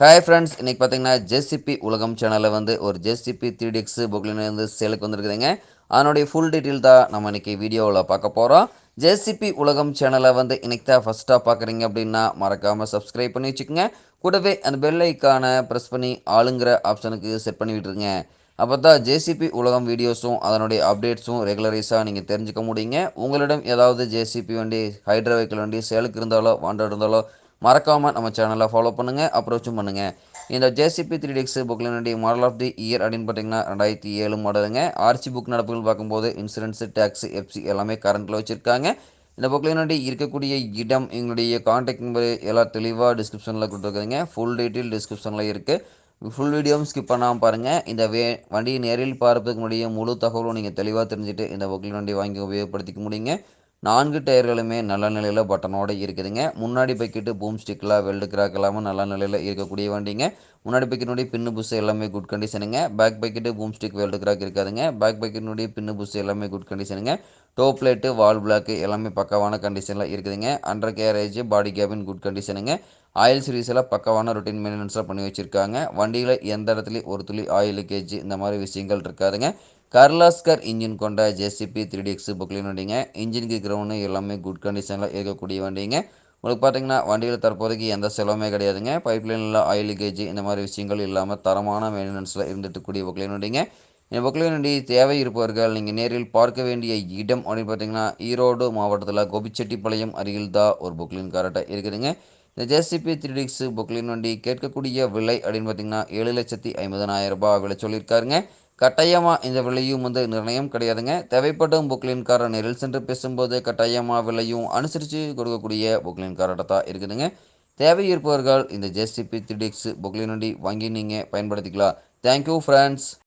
Hi friends இன்றைக்கி பார்த்தீங்கன்னா JCB உலகம் சேனலில் வந்து ஒரு ஜேசிபி த்ரீ டிஎக்ஸ் புக்லின் வந்து சேலுக்கு வந்திருக்குதுங்க. அதனுடைய ஃபுல் டீட்டெயில் தான் நம்ம இன்றைக்கி வீடியோவில் பார்க்க போகிறோம் ஜேசிபி உலகம் சேனலை வந்து இன்றைக்கி தான் ஃபஸ்ட்டாக பார்க்குறீங்க அப்படின்னா மறக்காமல் சப்ஸ்கிரைப் பண்ணி வச்சுக்கோங்க. கூடவே அந்த பெல் ஐக்கானை ப்ரெஸ் பண்ணி ஆளுங்கிற ஆப்ஷனுக்கு செட் பண்ணி விட்டுருங்க. அப்போ தான் ஜேசிபி உலகம் வீடியோஸும் அதனுடைய அப்டேட்ஸும் ரெகுலரைஸாக நீங்கள் தெரிஞ்சுக்க முடியுங்க. உங்களிடம் ஏதாவது ஜேசிபி வண்டி ஹைட்ரோ வெஹிக்கிள் வண்டி சேலுக்கு இருந்தாலோ வாண்டட் இருந்தாலோ மறக்காமல் நம்ம சேனலை ஃபாலோ பண்ணுங்கள் அப்ரோச்சும் பண்ணுங்கள் இந்த ஜேசிபி த்ரீ டிஎக்ஸ் புக்லினுடைய மாடல் ஆஃப் தி இயர் அப்படின்னு பார்த்தீங்கன்னா ரெண்டாயிரத்தி ஏழு மாடலுங்க ஆர்சி புக் நடப்புகள் பார்க்கும்போது இன்சூரன்ஸு டேக்ஸ் எஃப்சி எல்லாமே கரண்ட்டில் வச்சுருக்காங்க. இந்த புக்லினுடைய இருக்கக்கூடிய இடம் எங்களுடைய காண்டாக்ட் நம்பர் எல்லாம் தெளிவாக டிஸ்கிரிப்ஷனில் கொடுத்துருக்குதுங்க ஃபுல் டீட்டெயில் டிஸ்கிரிப்ஷனில் இருக்குது ஃபுல் வீடியோவும் ஸ்கிப் பண்ணாமல் பாருங்கள் இந்த வே வண்டியை நேரில் பார்ப்பதுக்கு முன்னாடியே முழு தகவலும் நீங்கள் தெளிவாக தெரிஞ்சுட்டு இந்த புக்கில் வண்டி வாங்கி உபயோகப்படுத்திக்க முடியுங்க. நான்கு டயர்களுமே நல்ல நிலையில் பட்டனோடு இருக்குதுங்க. முன்னாடி பக்கெட்டு பூம் ஸ்டிக்லாம் வெல்டு கிராக் இல்லாமல் நல்ல நிலையில் இருக்கக்கூடிய வண்டிங்க. முன்னாடி பக்கெட்டினுடைய பின்னு புஸ் எல்லாமே good கண்டிஷனுங்க back bucket boom stick weld crack இருக்காதுங்க. பேக் பக்கெட்டினுடைய பின்னு புஸ் எல்லாமே குட் கண்டிஷனுங்க டோப் பிளேட்டு வால் பிளாக்கு எல்லாமே பக்கவான கண்டிஷனில் இருக்குதுங்க. Under garage body cabin good கண்டிஷனுங்க ஆயில் சீரீஸில் பக்கவான ரொட்டீன் மெயின்டெனன்ஸில் பண்ணி வச்சுருக்காங்க. வண்டியில் எந்த இடத்துலையும் ஒரு துளி ஆயில் கேஜ் இந்த மாதிரி விஷயங்கள் இருக்காதுங்க. கர்லாஸ்கர் இன்ஜின் கொண்ட ஜேசிபி த்ரீ டிஎக்ஸ் புக்லின் வண்டிங்க இன்ஜினுக்கு கிரவுண்டு எல்லாமே குட் கண்டிஷனில் இருக்கக்கூடிய வண்டிங்க. உங்களுக்கு பார்த்தீங்கன்னா வண்டியில் தற்போதைக்கு எந்த செலவுமே கிடையாதுங்க. பைப்லைனில் ஆயில் லீக்கேஜ் இந்த மாதிரி விஷயங்கள் இல்லாமல் தரமான மெயின்டெனன்ஸில் இருந்துட்டுக்கூடிய புக்லின் வண்டிங்க இந்த புக்லின் வண்டி தேவை இருப்பவர்கள் நீங்கள் நேரில் பார்க்க வேண்டிய இடம் அப்படின்னு பார்த்தீங்கன்னா ஈரோடு மாவட்டத்தில் கோபிச்செட்டிப்பாளையம் அருகில் தான் ஒரு புக்லின் கரெக்டாக இருக்குதுங்க. இந்த ஜேசிபி த்ரீ டிக்ஸ் புக்லின் வண்டி கேட்கக்கூடிய விலை அப்படின்னு பார்த்தீங்கன்னா ஏழு லட்சத்தி ஐம்பதனாயிரம் ரூபாய் விலை சொல்லியிருக்காருங்க. கட்டாயமாக இந்த விலையும் வந்து நிர்ணயம் கிடையாதுங்க. தேவைப்படும் புக்லின்கார நேரில் சென்று பேசும்போது கட்டாயமாக விலையும் அனுசரித்து கொடுக்கக்கூடிய புக்லின்காரர்கிட்ட தான் இருக்குதுங்க. தேவை இருப்பவர்கள் இந்த ஜேசிபி த்ரீ டிக்ஸ் புக்லின் வண்டி வாங்கி நீங்கள் பயன்படுத்திக்கலாம். Thank you friends